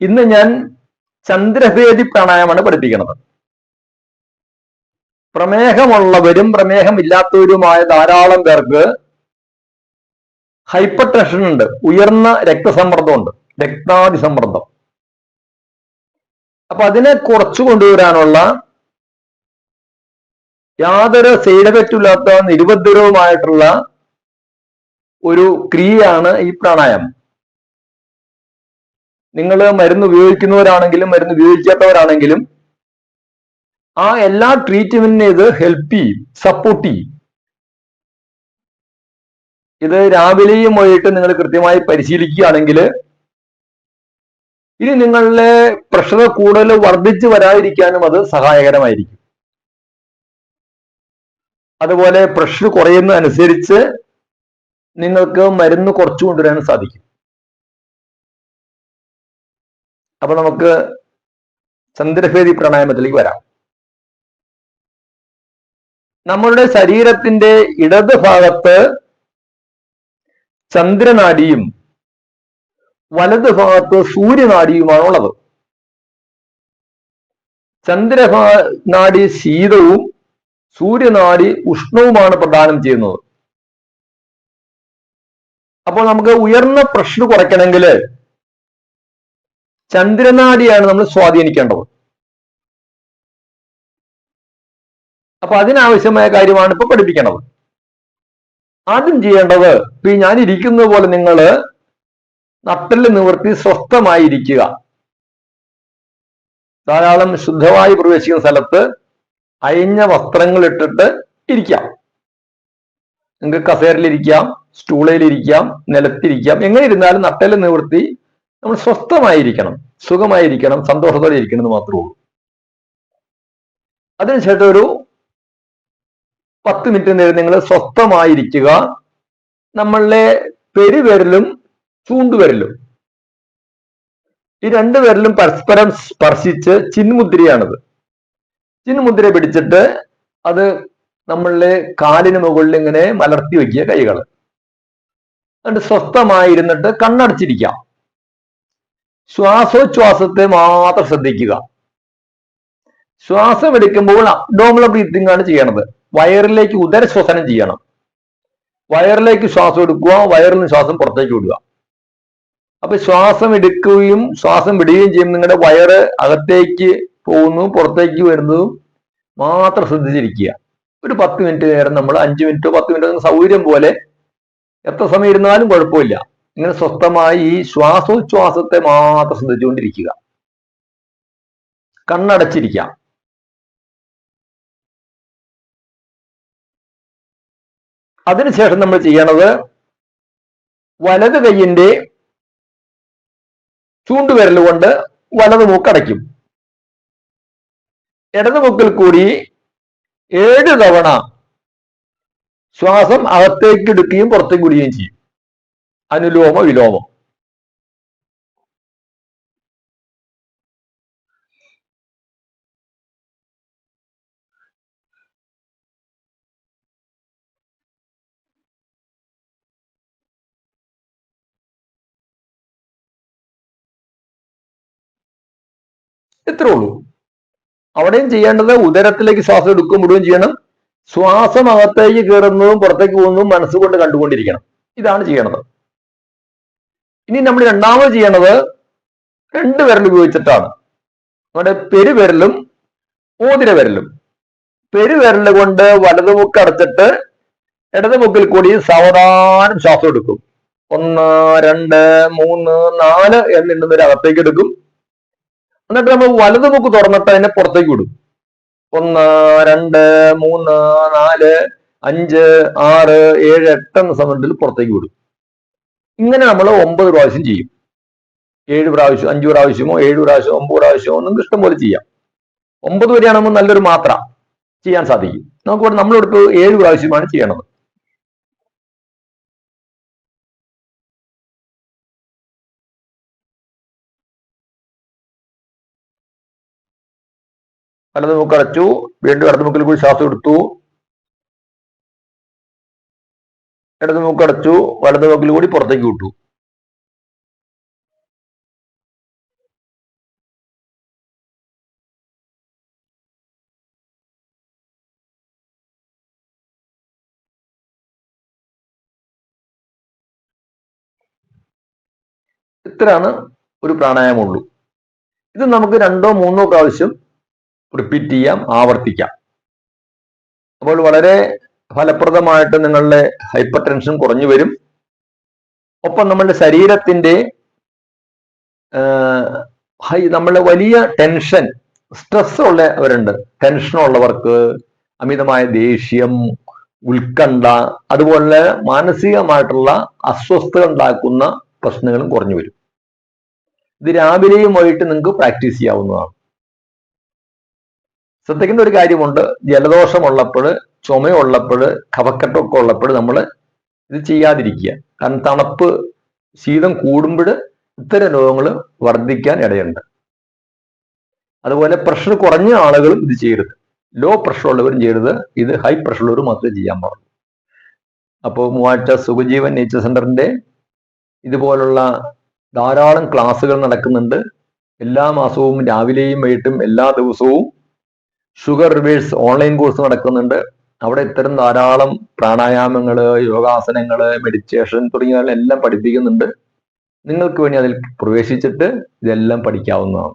ഇന്ന് ഞാൻ ചന്ദ്രഭേദി പ്രാണായാമമാണ് പഠിപ്പിക്കുന്നത്. പ്രമേഹമുള്ളവരും പ്രമേഹമില്ലാത്തവരുമായ ധാരാളം പേർക്ക് ഹൈപ്പർ ടെൻഷൻ ഉണ്ട് ഉയർന്ന രക്തസമ്മർദ്ദമുണ്ട് രക്താതിസമ്മർദ്ദം. അപ്പൊ അതിനെ കുറച്ചു കൊണ്ടുവരാനുള്ള യാതൊരു സൈഡ് എഫക്റ്റുമില്ലാത്ത നിരുപദ്രവമായിട്ടുള്ള ഒരു ക്രിയയാണ് ഈ പ്രാണായാമം. നിങ്ങൾ മരുന്ന് ഉപയോഗിക്കുന്നവരാണെങ്കിലും മരുന്ന് ഉപയോഗിക്കാത്തവരാണെങ്കിലും ആ എല്ലാ ട്രീറ്റ്മെന്റിനെ ഇത് ഹെൽപ്പ് ചെയ്യും സപ്പോർട്ട് ചെയ്യും. ഇത് രാവിലെയും വൈകിട്ട് നിങ്ങൾ കൃത്യമായി പരിശീലിക്കുകയാണെങ്കിൽ ഇനി നിങ്ങളുടെ പ്രഷർ കൂടുതൽ വർദ്ധിച്ചു വരാതിരിക്കാനും അത് സഹായകരമായിരിക്കും. അതുപോലെ പ്രഷർ കുറയുന്നതനുസരിച്ച് നിങ്ങൾക്ക് മരുന്ന് കുറച്ചു കൊണ്ടുവരാൻ സാധിക്കും. അപ്പൊ നമുക്ക് ചന്ദ്രഭേദി പ്രാണായാമത്തിലേക്ക് വരാം. നമ്മളുടെ ശരീരത്തിന്റെ ഇടത് ഭാഗത്ത് ചന്ദ്രനാടിയും വലത് ഭാഗത്ത് സൂര്യനാടിയുമാണ് ഉള്ളത് ചന്ദ്രനാടി ശീതവും സൂര്യനാടി ഉഷ്ണവുമാണ് പ്രദാനം ചെയ്യുന്നത്. അപ്പോൾ നമുക്ക് ഉയർന്ന പ്രഷർ കുറയ്ക്കണമെങ്കിൽ ചന്ദ്രനാടിയാണ് നമ്മൾ സ്വാധീനിക്കേണ്ടത്. അപ്പൊ അതിനാവശ്യമായ കാര്യമാണ് ഇപ്പൊ പഠിപ്പിക്കേണ്ടത്. ആദ്യം ചെയ്യേണ്ടത് ഇപ്പൊ ഞാൻ ഇരിക്കുന്നത് പോലെ നിങ്ങൾ നട്ടൽ നിവർത്തി സ്വസ്ഥമായി ഇരിക്കുക ധാരാളം ശുദ്ധമായി പ്രവേശിക്കുന്ന സ്ഥലത്ത് അയഞ്ഞ വസ്ത്രങ്ങൾ ഇട്ടിട്ട് ഇരിക്കാം നിങ്ങൾക്ക് കസേരയിലിരിക്കാം സ്റ്റൂളയിലിരിക്കാം നിലത്തിരിക്കാം എങ്ങനെ ഇരുന്നാലും നട്ടൽ നിവർത്തി നമ്മൾ സ്വസ്ഥമായിരിക്കണം സുഖമായിരിക്കണം സന്തോഷത്തോടെ ഇരിക്കണം എന്ന് മാത്രമേ ഉള്ളൂ. അതിനുശേഷം ഒരു പത്ത് മിനിറ്റ് നേരം നിങ്ങൾ സ്വസ്ഥമായിരിക്കുക. നമ്മളുടെ പെരുവിരലും ചൂണ്ടുവിരലും. ഈ രണ്ട് വിരലും പരസ്പരം സ്പർശിച്ച് ചിന്മുദ്രയാണത്. ചിന്മുദ്ര പിടിച്ചിട്ട് അത് നമ്മളുടെ കാലിന് മുകളിൽ ഇങ്ങനെ മലർത്തി വെക്കുക കൈകൾ എന്നിട്ട് സ്വസ്ഥമായിരുന്നിട്ട് കണ്ണടച്ചിരിക്കാം ശ്വാസോച്ഛ്വാസത്തെ മാത്രം ശ്രദ്ധിക്കുക. ശ്വാസം എടുക്കുമ്പോൾ അബ്ഡോമൽ ബ്രീത്തിങ് ആണ് ചെയ്യണത്. വയറിലേക്ക് ഉദര ഉദരശ്വസനം ചെയ്യണം. വയറിലേക്ക് ശ്വാസം എടുക്കുക വയറിൽ നിന്ന് ശ്വാസം പുറത്തേക്ക് വിടുക. അപ്പൊ ശ്വാസം എടുക്കുകയും ശ്വാസം വിടുകയും ചെയ്യും നിങ്ങളുടെ വയറ് അകത്തേക്ക് പോകുന്നു പുറത്തേക്ക് വരുന്നതും മാത്രം ശ്രദ്ധിച്ചിരിക്കുക. ഒരു പത്ത് മിനിറ്റ് നേരം നമ്മൾ അഞ്ച് മിനിറ്റോ പത്ത് മിനിറ്റോ സൗകര്യം പോലെ എത്ര സമയം ഇരുന്നാലും കുഴപ്പമില്ല. ഇങ്ങനെ സ്വസ്ഥമായി ഈ ശ്വാസോച്ഛ്വാസത്തെ മാത്രം ശ്രദ്ധിച്ചുകൊണ്ടിരിക്കുക. കണ്ണടച്ചിരിക്കാം അതിനുശേഷം നമ്മൾ ചെയ്യണത് വലത് കൈയിന്റെ ചൂണ്ടുവിരൽ കൊണ്ട് വലത് മൂക്കടയ്ക്കും ഇടത് മൂക്കിൽ കൂടി ഏഴ് തവണ ശ്വാസം അകത്തേക്ക് എടുക്കുകയും പുറത്തേക്ക് വിടുകയും ചെയ്യും. അനുലോമ വിലോമം ഇത്രേ ഉള്ളൂ? അവിടെയും ചെയ്യേണ്ടത് ഉദരത്തിലേക്ക് ശ്വാസം എടുക്കുകയും വിടുകയും ചെയ്യണം. ശ്വാസം അകത്തേക്ക് കയറുന്നതും പുറത്തേക്ക് പോകുന്നതും മനസ്സുകൊണ്ട് കണ്ടുകൊണ്ടിരിക്കണം. ഇതാണ് ചെയ്യണത് ഇനി നമ്മൾ രണ്ടാമത് ചെയ്യണത് രണ്ട് വിരൽ ഉപയോഗിച്ചിട്ടാണ്. നമ്മുടെ പെരുവിരലും മോതിര വിരലും. പെരുവിരൽ കൊണ്ട് വലതുമുക്ക് അടച്ചിട്ട് ഇടതുമുക്കിൽ കൂടി സാവധാനം ശ്വാസം എടുക്കും. ഒന്ന് രണ്ട് മൂന്ന് നാല് ഒരു അകത്തേക്ക് എടുക്കും. എന്നിട്ട് നമ്മൾ വലതുമുക്ക് തുറന്നിട്ട് അതിനെ പുറത്തേക്ക് വിടും. ഒന്ന് രണ്ട് മൂന്ന് നാല് അഞ്ച് ആറ് ഏഴ് എട്ട് എന്ന സമയത്തിൽ പുറത്തേക്ക് വിടും. ഇങ്ങനെ നമ്മൾ ഒമ്പത് പ്രാവശ്യം ചെയ്യും. ഏഴ് പ്രാവശ്യം അഞ്ചു പ്രാവശ്യമോ ഏഴ് പ്രാവശ്യമോ ഒമ്പത് പ്രാവശ്യമോ ഒന്നും ഇഷ്ടം പോലെ ചെയ്യാം. ഒമ്പത് വരെയാണെങ്കിൽ നല്ലൊരു മാത്ര ചെയ്യാൻ സാധിക്കും. നമുക്ക് ഇവിടെ നമ്മളെടുത്ത് ഏഴ് പ്രാവശ്യമാണ് ചെയ്യണത്. വലത് മുക്ക് അടച്ചു വീണ്ടും ഇടത് മുക്കിൽ കൂടി ശ്വാസം എടുത്തു. ഇടത് മൂക്കടച്ചു വലത് മൂക്കിൽ കൂടി പുറത്തേക്ക് വിട്ടു. ഇത്രയാണ് ഒരു പ്രാണായാമുള്ളൂ ഇത് നമുക്ക് രണ്ടോ മൂന്നോ പ്രാവശ്യം റിപ്പീറ്റ് ചെയ്യാം ആവർത്തിക്കാം. അപ്പോൾ വളരെ ഫലപ്രദമായിട്ട് നിങ്ങളുടെ ഹൈപ്പർ ടെൻഷൻ കുറഞ്ഞു വരും. ഒപ്പം നമ്മളുടെ ശരീരത്തിന്റെ നമ്മളുടെ വലിയ ടെൻഷൻ സ്ട്രെസ് ഉള്ളവരുണ്ട് ടെൻഷൻ ഉള്ളവർക്ക് അമിതമായ ദേഷ്യം ഉത്കണ്ഠ അതുപോലെ മാനസികമായിട്ടുള്ള അസ്വസ്ഥത ഉണ്ടാക്കുന്ന പ്രശ്നങ്ങളും കുറഞ്ഞു വരും. ഇത് രാവിലെയും വൈകിട്ട് നിങ്ങൾക്ക് പ്രാക്ടീസ് ചെയ്യാവുന്നതാണ്. ശ്രദ്ധിക്കേണ്ട ഒരു കാര്യമുണ്ട്. ജലദോഷമുള്ളപ്പോൾ ചുമയുള്ളപ്പോൾ കഫക്കെട്ടൊക്കെ ഉള്ളപ്പോൾ നമ്മൾ ഇത് ചെയ്യാതിരിക്കുക. കാരണം തണുപ്പ് ശീതം കൂടുമ്പോൾ ഇത്തരം രോഗങ്ങൾ വർദ്ധിക്കാൻ ഇടയുണ്ട്. അതുപോലെ പ്രഷർ കുറഞ്ഞ ആളുകളും ഇത് ചെയ്യരുത്. ലോ പ്രഷർ ഉള്ളവരും ചെയ്യരുത്. ഇത് ഹൈ പ്രഷർ ഉള്ളവർ മാത്രമേ ചെയ്യാൻ പാടുള്ളൂ. അപ്പോൾ മൂവാഴ്ച സുഖജീവൻ നേച്ചർ സെന്ററിന്റെ ഇതുപോലുള്ള ധാരാളം ക്ലാസ്സുകൾ നടക്കുന്നുണ്ട്. എല്ലാ മാസവും രാവിലെയും വൈകിട്ടും എല്ലാ ദിവസവും ഷുഗർ റിവേഴ്സ് ഓൺലൈൻ കോഴ്സ് നടക്കുന്നുണ്ട്. അവിടെ ഇത്തരം ധാരാളം പ്രാണായാമങ്ങൾ യോഗാസനങ്ങൾ മെഡിറ്റേഷൻ തുടങ്ങിയ എല്ലാം പഠിപ്പിക്കുന്നുണ്ട്. നിങ്ങൾക്ക് വേണ്ടി അതിൽ പ്രവേശിച്ചിട്ട് ഇതെല്ലാം പഠിക്കാവുന്നതാണ്.